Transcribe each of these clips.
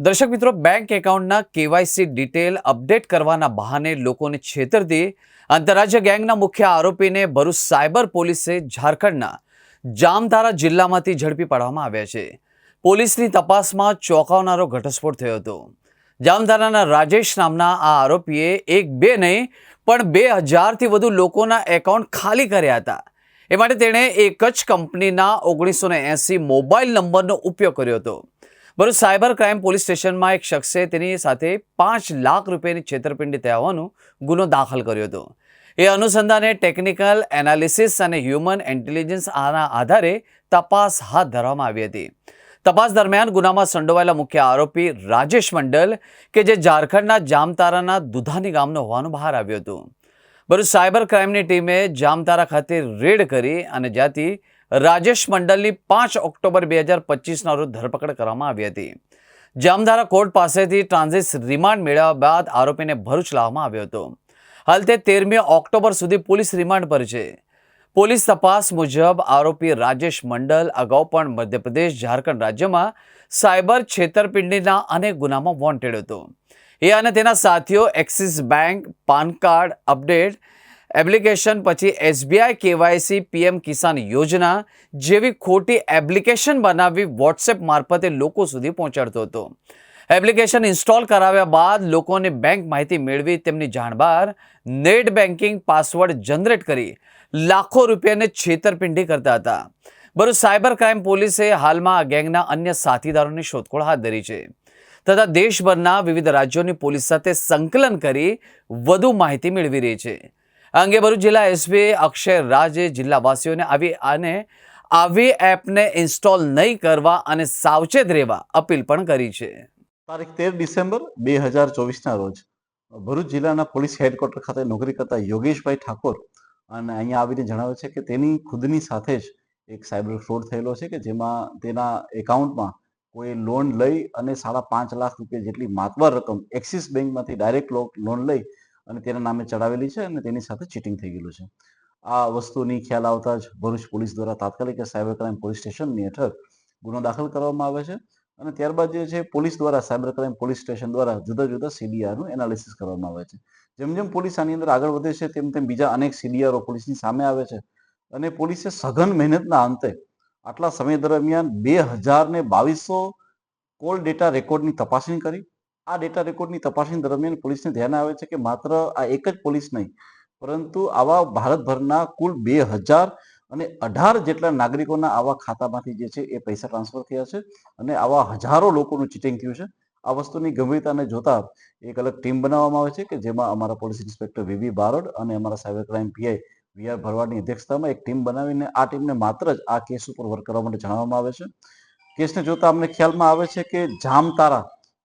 દર્શક મિત્રો બેંક એકાઉન્ટના કેવાયસી ડિટેલ અપડેટ કરવાના બહાને લોકોને છેતરતી આંતરરાજ્ય ગેંગના મુખ્ય આરોપીને ભરૂચ સાયબર પોલીસે ઝારખંડના જામધારા જિલ્લામાંથી ઝડપી પાડવામાં આવ્યા છે. પોલીસની તપાસમાં ચોંકાવનારો ઘટસ્ફોટ થયો હતો. જામધારાના રાજેશ નામના આ આરોપીએ એક બે નહીં, પણ બે હજારથી વધુ લોકોના એકાઉન્ટ ખાલી કર્યા હતા. એ માટે તેણે એક જ કંપનીના ઓગણીસો એંસી મોબાઈલ નંબરનો ઉપયોગ કર્યો હતો. ભરૂચ સાયબર ક્રાઇમ પોલીસ સ્ટેશનમાં એક શખ્સે તેની સાથે પાંચ લાખ રૂપિયાની છેતરપિંડી થયા ગુનો દાખલ કર્યો હતો. એ અનુસંધાને ટેકનિકલ એનાલિસિસ અને હ્યુમન ઇન્ટેલિજન્સ આના આધારે તપાસ હાથ ધરવામાં આવી હતી. તપાસ દરમિયાન ગુનામાં સંડોવાયેલા મુખ્ય આરોપી રાજેશ મંડલ કે જે ઝારખંડના જામતારાના દુધાની ગામનો હોવાનું બહાર આવ્યું હતું. ભરૂચ સાયબર ક્રાઇમની ટીમે જામતારા ખાતે રેડ કરી અને જ્યાંથી રાજેશ મંડલની પાંચ ઓક્ટોબર બે હજાર પચીસના રોજ ધરપકડ કરવામાં આવી હતી. જામધારા કોર્ટ પાસેથી ટ્રાન્ઝિટ રિમાન્ડ મેળવ્યા બાદ આરોપીને ભરૂચ લાવવામાં આવ્યો હતો. હાલ તે તેરમી ઓક્ટોબર સુધી પોલીસ રિમાન્ડ પર છે. પોલીસ તપાસ મુજબ આરોપી રાજેશ મંડલ અગાઉ પણ મધ્યપ્રદેશ, ઝારખંડ રાજ્યમાં સાયબર છેતરપિંડીના અનેક ગુનામાં વોન્ટેડ હતો. એ અને તેના સાથીઓ Axis bank, PAN card update application પછી એસબીઆઈ, કેવાયસી, પીએમ કિસાન યોજના જેવી ખોટી એપ્લિકેશન બનાવી વોટ્સએપ મારફતે લોકો સુધી પહોંચાડતો હતો. એપ્લિકેશન ઇન્સ્ટોલ કરાવ્યા બાદ લોકોને બેંક માહિતી મેળવી તેમની જાણ બહાર નેટ બેન્કિંગ પાસવર્ડ જનરેટ કરી લાખો રૂપિયાને છેતરપિંડી કરતા હતા. બરું, સાયબર ક્રાઇમ પોલીસે હાલમાં આ ગેંગના અન્ય સાથીદારોની શોધખોળ હાથ ધરી છે. તથા દેશભરના વિવિધ રાજ્યોની પોલીસ સાથે સંકલન કરી વધુ માહિતી મેળવી રહી છે. આ અંગે ભરૂચ જિલ્લા એસપી અક્ષય રાજે જિલ્લાવાસીઓને આવી અને આવી એપને ઇન્સ્ટોલ નહીં કરવા અને સાવચેત રહેવા અપીલ પણ કરી છે. તારીખ તેર ડિસેમ્બર બે હજાર ચોવીસના રોજ ભરૂચ જિલ્લાના પોલીસ હેડક્વાર્ટર ખાતે નોકરી કરતા યોગેશભાઈ ઠાકોર અને અહીંયા આવીને જણાવે છે કે તેની ખુદની સાથે જ એક સાયબર ફ્રોડ થયેલો છે કે જેમાં તેના એકાઉન્ટમાં કોઈ લોન લઈ અને સાડા પાંચ લાખ રૂપિયા જેટલી માતબર રકમ એક્સિસ બેંકમાંથી ડાયરેક્ટ લોન લઈ અને તેના નામે ચડાવેલી છે અને તેની સાથે ચીટિંગ થઈ ગયેલું છે. આ વસ્તુની ખ્યાલ આવતા જ ભરૂચ પોલીસ દ્વારા તાત્કાલિક સાયબર ક્રાઇમ પોલીસ સ્ટેશનની હેઠળ ગુનો દાખલ કરવામાં આવે છે અને ત્યારબાદ જે છે પોલીસ દ્વારા સાયબર ક્રાઇમ પોલીસ સ્ટેશન દ્વારા જુદા જુદા સીડીઆરનું એનાલિસિસ કરવામાં આવે છે. જેમ જેમ પોલીસ આની અંદર આગળ વધે છે તેમ તેમ બીજા અનેક સીડીઆરઓ પોલીસની સામે આવે છે અને પોલીસે સઘન મહેનતના અંતે આટલા સમય દરમિયાન બે હજાર ને બાવીસો કોલ ડેટા રેકોર્ડની તપાસણી કરી આ ડેટા રેકોર્ડની તપાસણી દરમિયાન પોલીસને ધ્યાન આવે છે કે માત્ર આ એક જ પોલીસ નહીં, પરંતુ આવા ભારતભરના કુલ બે હજાર અને અઢાર જેટલા નાગરિકોના આવા ખાતામાંથી જે છે એ પૈસા ટ્રાન્સફર થયા છે અને આવા હજારો લોકોનું ચીટિંગ થયું છે. આ વસ્તુની ગંભીરતાને જોતા એક અલગ ટીમ બનાવવામાં આવે છે કે જેમાં અમારા પોલીસ ઇન્સ્પેક્ટર વીવી બારોડ અને અમારા cyber crime PI V R ભરવાડની અધ્યક્ષતામાં એક ટીમ બનાવીને આ ટીમને માત્ર જ આ કેસ ઉપર વર્ક કરવા માટે જણાવવામાં આવે છે. કેસને જોતા અમને ખ્યાલમાં આવે છે કે જામતારા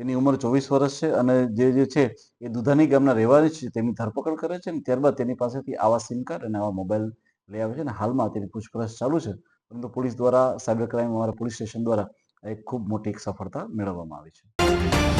જેની ઉંમર ચોવીસ વર્ષ છે અને જે જે છે એ દુધાની ગામના રહેવાની છે તેની ધરપકડ કરે છે અને ત્યારબાદ તેની પાસેથી આવા સિમ કાર્ડ અને આવા મોબાઈલ લઈ આવે છે અને હાલમાં તેની પૂછપરછ ચાલુ છે. પરંતુ પોલીસ દ્વારા સાયબર ક્રાઇમ અમારા પોલીસ સ્ટેશન દ્વારા એક ખૂબ મોટી એક સફળતા મેળવવામાં આવી છે.